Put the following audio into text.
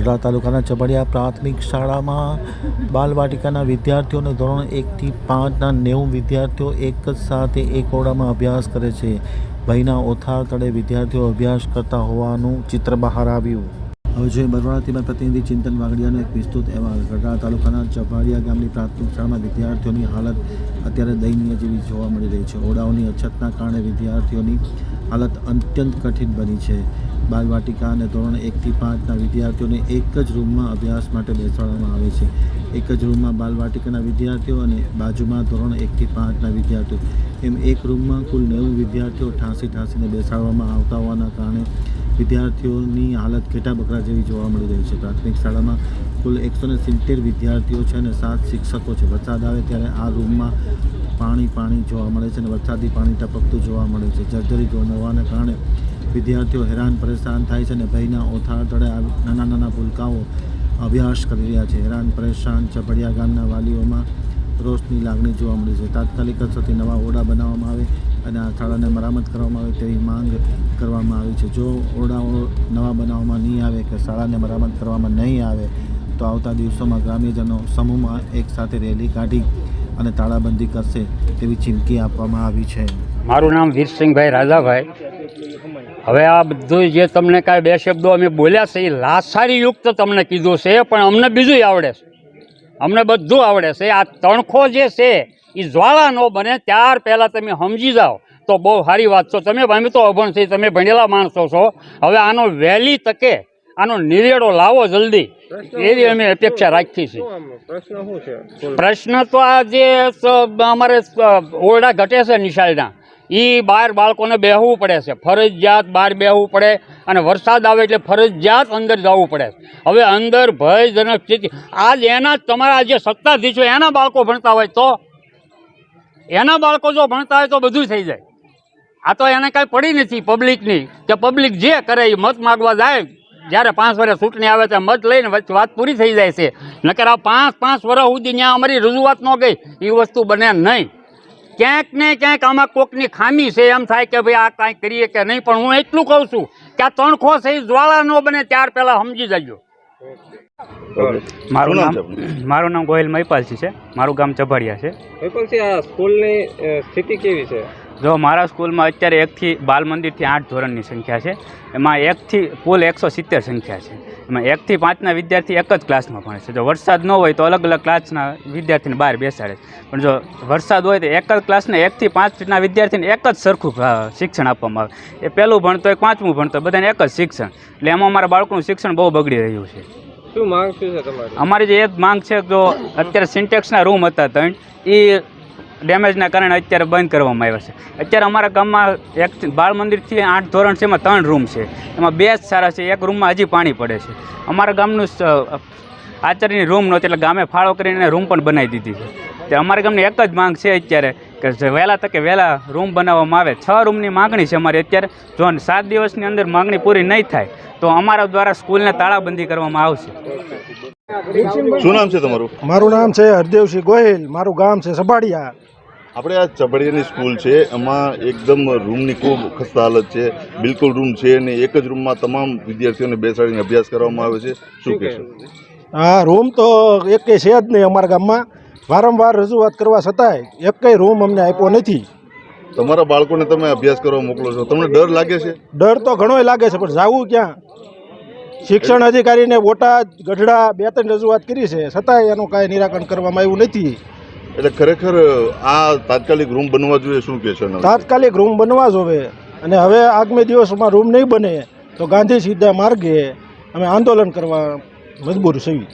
ગઢડા તાલુકાના ચબડિયા પ્રાથમિક શાળામાં બાલવાટિકાના વિદ્યાર્થીઓને ધોરણ એકથી પાંચના નેવું વિદ્યાર્થીઓ એક જ સાથે એક ઓરડામાં અભ્યાસ કરે છે. ભયના ઓથાર તળે વિદ્યાર્થીઓ અભ્યાસ કરતા હોવાનું ચિત્ર બહાર આવ્યું. હવે જોઈએ બરવાળાથી પ્રતિનિધિ ચિંતન વાગડિયાનો એક વિસ્તૃત અહેવાલ. ગઢડા તાલુકાના ચપાડિયા ગામની પ્રાથમિક શાળામાં વિદ્યાર્થીઓની હાલત અત્યારે દયનીય જેવી જોવા મળી રહી છે. ઓરડાઓની અછતના કારણે વિદ્યાર્થીઓની હાલત અત્યંત કઠિન બની છે. બાલવાટિકા અને ધોરણ એકથી પાંચના વિદ્યાર્થીઓને એક જ રૂમમાં અભ્યાસ માટે બેસાડવામાં આવે છે. એક જ રૂમમાં બાલવાટિકાના વિદ્યાર્થીઓ અને બાજુમાં ધોરણ એકથી પાંચના વિદ્યાર્થીઓ. એમ એક રૂમમાં કુલ નેવું વિદ્યાર્થીઓ ઠાંસી ઠાંસીને બેસાડવામાં આવતા હોવાના કારણે વિદ્યાર્થીઓની હાલત ઘેટા બકરા જેવી જોવા મળી રહી છે. પ્રાથમિક શાળામાં કુલ એકસો સિત્તેર વિદ્યાર્થીઓ છે અને સાત શિક્ષકો છે. વરસાદ આવે ત્યારે આ રૂમમાં પાણી પાણી જોવા મળે છે અને વરસાદી પાણી ટપકતું જોવા મળે છે. જર્જરી રૂમ હોવાના કારણે વિદ્યાર્થીઓ હેરાન, પરેશાન થાય છે અને ભયના ઓથાર તળે નાના નાના ભૂલકાઓ અભ્યાસ કરી રહ્યા છે. હેરાન, પરેશાન ચપડિયા ગામના વાલીઓમાં રોષની લાગણી જોવા મળી છે. તાત્કાલિક અસરથી નવા ઓરડા બનાવવામાં આવે અને આ શાળાને મરામત કરવામાં આવે તેવી માંગ કરવામાં આવી છે. જો ઓરડાઓ નવા બનાવવામાં નહીં આવે કે શાળાને મરામત કરવામાં નહીં આવે, તો આવતા દિવસોમાં ગ્રામ્યજનો સમૂહમાં એક સાથે રેલી કાઢી અને તાળાબંધી કરશે તેવી ચીમકી આપવામાં આવી છે. મારું નામ વીરસિંહભાઈ રાજાભાઈ. હવે આ બધું જે તમને કાંઈ બે શબ્દો અમે બોલ્યા છે એ લાસારી યુક્ત તમને કીધું છે પણ અમને બીજું આવડે છે. અમને બધું આવડે છે. આ તણખો જે છે એ જ્વાળા ન બને ત્યાર પહેલાં તમે સમજી જાઓ. તો બહુ સારી વાત છો. તમે અમે તો અભણ છે તમે ભણેલા માણસો છો. હવે આનો વહેલી તકે આનો નિવેડો લાવો જલ્દી. એવી અમે અપેક્ષા રાખી છે? પ્રશ્ન તો આ જે અમારે ઓરડા ઘટે છે નિશાળના. એ બહાર બાળકોને બેહવું પડે છે. ફરજિયાત બહાર બેહવું પડે અને વરસાદ આવે એટલે ફરજિયાત અંદર જવું પડે હવે અંદર ભયજનક સ્થિતિ. આજ એના જ તમારા જે સત્તાધીશો એના બાળકો ભણતા હોય તો? એના બાળકો જો ભણતા હોય તો બધું થઈ જાય. આ તો એને કાંઈ પડી નથી પબ્લિકની. કે પબ્લિક જે કરે એ મત માગવા જાય. જ્યારે પાંચ વર્ષ ચૂંટણી આવે ત્યાં મત લઈને વાત પૂરી થઈ જાય છે. નકર આ પાંચ પાંચ વર્ષ સુધી ત્યાં અમારી રજૂઆત ન ગઈ. એ વસ્તુ બને નહીં. ક્યાંક ને ક્યાંક આમાં કોકની ખામી છે એમ થાય કે ભાઈ આ કાંઈ કરીએ કે નહીં પણ હું એટલું કહું છું કે આ તણખો છે એ જ્વાળા ન બને ત્યાર પહેલાં સમજી જજો. મારું નામ નામ મારું નામ ગોહિલ મહિપાલસિંહ છે. મારું ગામ ચભાડિયા છે. મહિપાલસિંહ આ સ્કૂલની સ્થિતિ કેવી છે? જો મારા સ્કૂલમાં અત્યારે એકથી બાલ મંદિરથી આઠ ધોરણની સંખ્યા છે. એમાં એકથી કુલ એકસો સિત્તેર સંખ્યા છે. એમાં એકથી પાંચના વિદ્યાર્થી એક જ ક્લાસમાં ભણે છે. જો વરસાદ ન હોય તો અલગ અલગ ક્લાસના વિદ્યાર્થીને બહાર બેસાડે પણ જો વરસાદ હોય તો એક જ ક્લાસને એકથી પાંચના વિદ્યાર્થીને એક જ સરખું શિક્ષણ આપવામાં આવે. એ પહેલું ભણતો હોય પાંચમું ભણતો હોય બધાને એક જ શિક્ષણ. એટલે એમાં અમારા બાળકોનું શિક્ષણ બહુ બગડી રહ્યું છે. શું માંગ શું છે તમારી? અમારી જે એક માંગ છે જો અત્યારે સિન્ટેક્સના રૂમ હતા ત્રણ એ ડેમેજના કારણે અત્યારે બંધ કરવામાં આવ્યા છે. અત્યારે અમારા ગામમાં એક બાળ મંદિરથી આઠ ધોરણ છે, એમાં ત્રણ રૂમ છે. એમાં બે જ સારા છે, એક રૂમમાં હજી પાણી પડે છે. અમારા ગામનું આચાર્યની રૂમ નહોતી, એટલે ગામે ફાળો કરીને રૂમ પણ બનાવી દીધી છે. તે અમારા ગામની એક જ માંગ છે અત્યારે, કે વહેલા તકે વહેલા રૂમ બનાવવામાં આવે. છ રૂમની માગણી છે અમારી અત્યારે. જો સાત દિવસની અંદર માગણી પૂરી નહીં થાય, તો અમારા દ્વારા સ્કૂલને તાળાબંધી કરવામાં આવશે. શું નામ છે તમારું? મારું નામ છે હરદેવસિંહ ગોહિલ. મારું ગામ છે સબાડિયા આપણે આ ચબડિયાની સ્કૂલ છે. એમાં એકદમ રૂમની ખૂબ ખસ્તા હાલત છે. બિલકુલ રૂમ છે ને એક જ રૂમમાં તમામ વિદ્યાર્થીઓને બેસાડીને અભ્યાસ કરવામાં આવે છે. શું કહેશો? હા રૂમ તો એકેય છે જ નહીં અમારા ગામમાં. વારંવાર રજૂઆત કરવા છતાંય એક કંઈ રૂમ અમને આપ્યો નથી. તમારા બાળકોને તમે અભ્યાસ કરવા મોકલો છો. તમને ડર લાગે છે? ડર તો ઘણોય લાગે છે પણ જાવું ક્યાં? શિક્ષણ અધિકારીને બોટાદ ગઢડા બે ત્રણ રજૂઆત કરી છે. છતાંય એનું કાંઈ નિરાકરણ કરવામાં આવ્યું નથી. એટલે ખરેખર આ તાત્કાલિક રૂમ બનવા જોઈએ શું કહેશો છે તાત્કાલિક રૂમ બનવા જોવે. અને હવે આગામી દિવસોમાં રૂમ નહીં બને તો ગાંધી સીધા માર્ગે અમે આંદોલન કરવા મજબૂર છીએ.